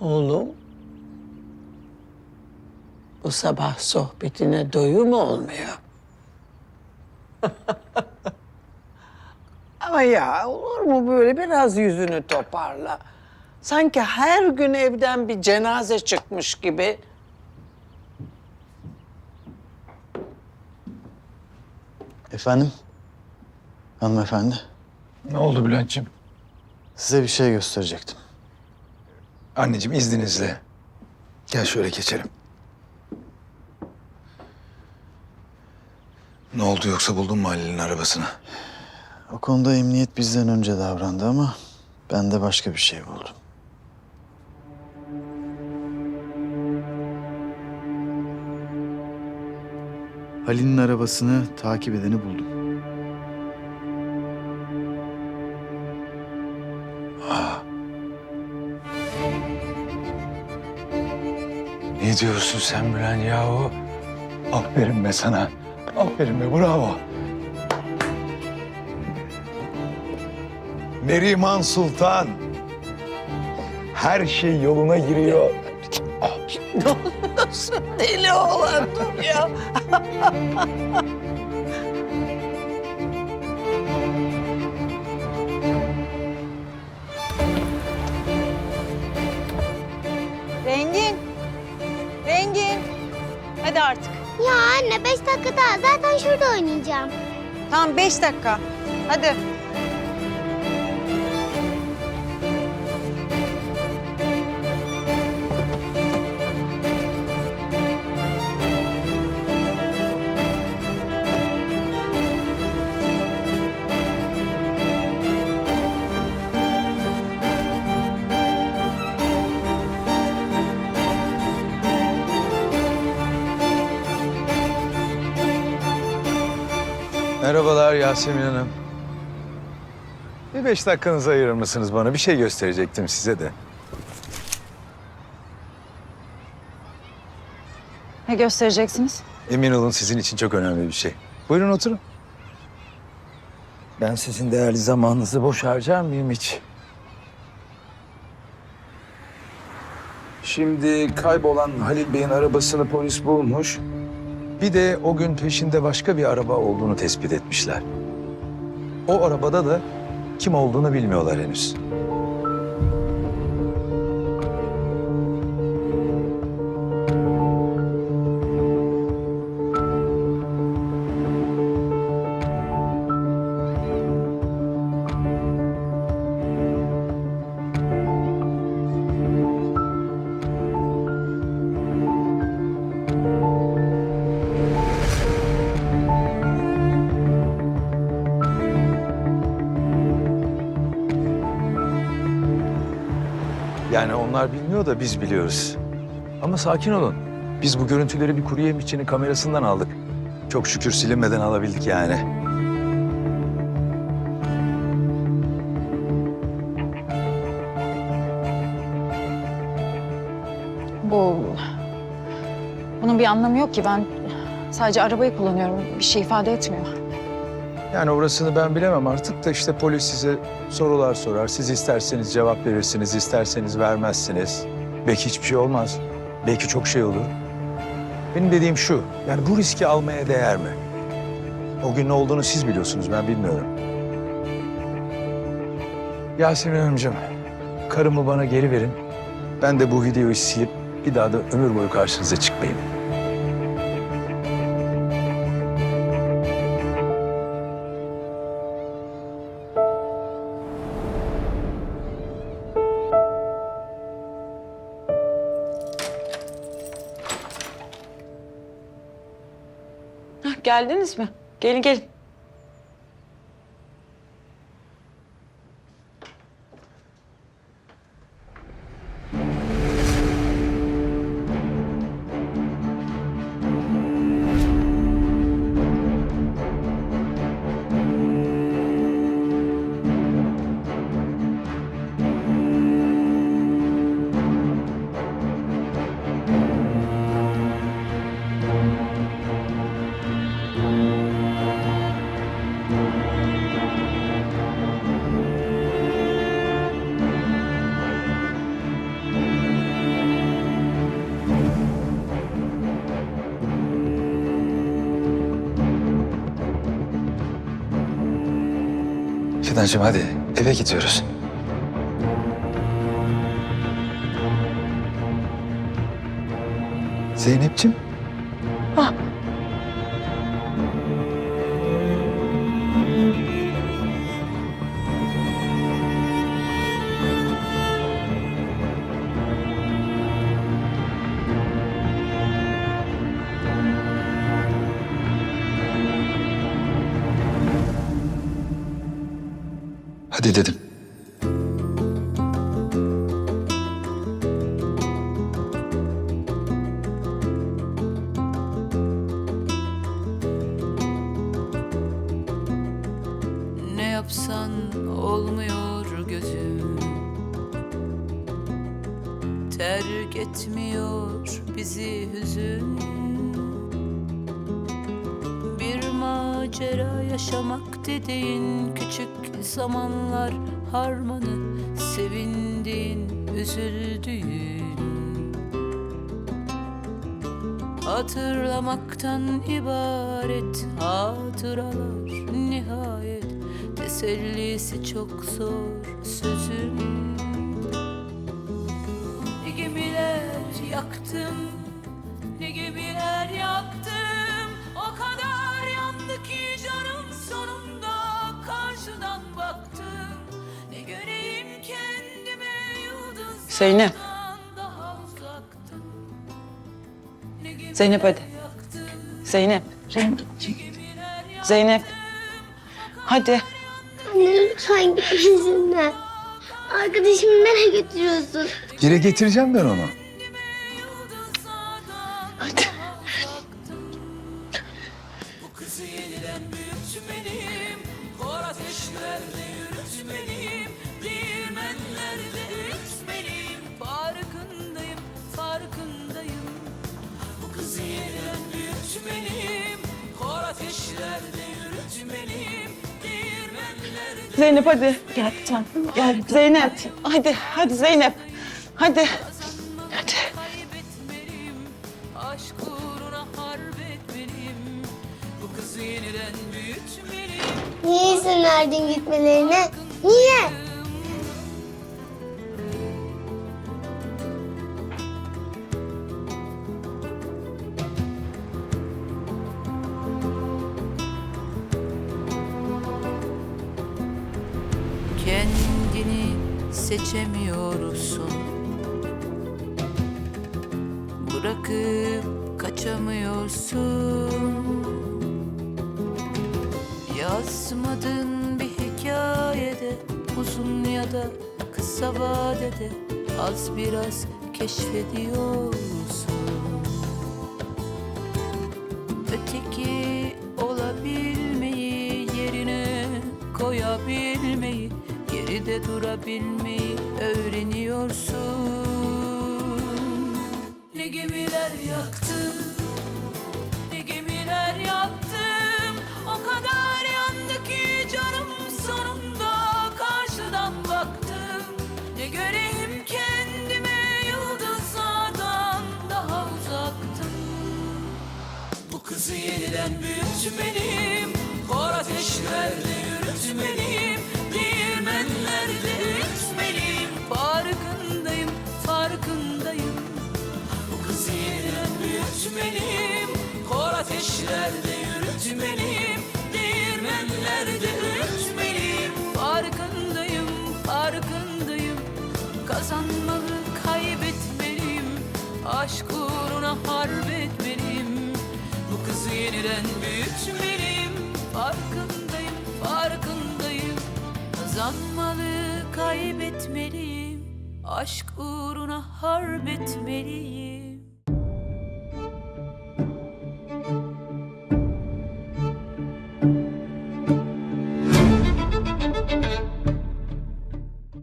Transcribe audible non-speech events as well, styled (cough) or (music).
Oğlum. Bu sabah sohbetine doyum olmuyor. (laughs) Ama ya olur mu böyle biraz yüzünü toparla. Sanki her gün evden bir cenaze çıkmış gibi. Efendim? Hanımefendi. Ne oldu Bülent'ciğim? Size bir şey gösterecektim. Anneciğim izninizle. Gel şöyle geçelim. Ne oldu yoksa buldun mu Halil'in arabasını? O konuda emniyet bizden önce davrandı ama ben de başka bir şey buldum. Halil'in arabasını takip edeni buldum. Ne diyorsun sen Bülent yahu? Aferin be sana. Aferin be bravo. Neriman Sultan. Her şey yoluna giriyor. Ne oluyorsun deli oğlan dur ya. Rengin. Hadi artık. Ya anne beş dakika daha zaten şurada oynayacağım. Tamam beş dakika. Hadi. Merhabalar Yasemin Hanım. Bir beş dakikanızı ayırır mısınız bana? Bir şey gösterecektim size de. Ne göstereceksiniz? Emin olun sizin için çok önemli bir şey. Buyurun oturun. Ben sizin değerli zamanınızı boş harcar mıyım hiç? Şimdi kaybolan Halil Bey'in arabasını polis bulmuş. Bir de o gün peşinde başka bir araba olduğunu tespit etmişler. O arabada da kim olduğunu bilmiyorlar henüz. Onlar bilmiyor da biz biliyoruz. Ama sakin olun. Biz bu görüntüleri bir kuru yemişçinin kamerasından aldık. Çok şükür silinmeden alabildik yani. Bu... Bunun bir anlamı yok ki. Ben sadece arabayı kullanıyorum. Bir şey ifade etmiyor. Yani orasını ben bilemem artık da işte polis size sorular sorar. Siz isterseniz cevap verirsiniz, isterseniz vermezsiniz. Belki hiçbir şey olmaz. Belki çok şey olur. Benim dediğim şu, yani bu riski almaya değer mi? O gün ne olduğunu siz biliyorsunuz, ben bilmiyorum. Yasemin Hanımcığım, karımı bana geri verin. Ben de bu videoyu silip bir daha da ömür boyu karşınıza çıkmayayım. Geldiniz mi? Gelin gelin. Fidancığım hadi eve gidiyoruz. Zeynep'ciğim. Hadi dedim. Ne yapsan olmuyor gözüm Terk etmiyor bizi hüzün macera yaşamak dediğin küçük zamanlar harmanı Sevindiğin, üzüldüğün. Hatırlamaktan ibaret hatıralar nihayet Tesellisi çok zor sözün. Ne gemiler yaktım, ne gemiler yaktım ki canım sonunda karşıdan baktım Ne göreyim kendime yıldızlardan Zeynep. Zeynep hadi. Zeynep. yaktım Zeynep. Hadi. Anne lütfen gitmesinler. Arkadaşımı nereye götürüyorsun? Geri getireceğim ben onu. Zeynep hadi. Gel tamam. Gel Zeynep. Hadi. Hadi Zeynep. Hadi. Hadi. Niye izin verdin gitmelerine? Niye? Seçemiyorsun. Bırakıp kaçamıyorsun. Yazmadığın bir hikayede Uzun ya da kısa vadede. Az biraz keşfediyorsun. Öteki olabilmeyi yerine koyabilmeyi geride durabilmeyi öğreniyorsun. Ne gemiler yaktım ne gemiler yaktım O kadar yandı ki canım sonunda karşıdan baktım Ne göreyim kendime yıldızlardan daha uzaktım bu kızı yeniden büyütmeliyim Kor ateşlerde Değirmenlerde ateşlerde yürütmeliyim Değirmenlerde ütmeliyim Farkındayım, farkındayım. Kazanmalı kaybetmeliyim. Aşk uğruna harp etmeliyim Bu kızı yeniden büyütmeliyim. Farkındayım, farkındayım. Kazanmalı kaybetmeliyim. Aşk uğruna harp etmeliyim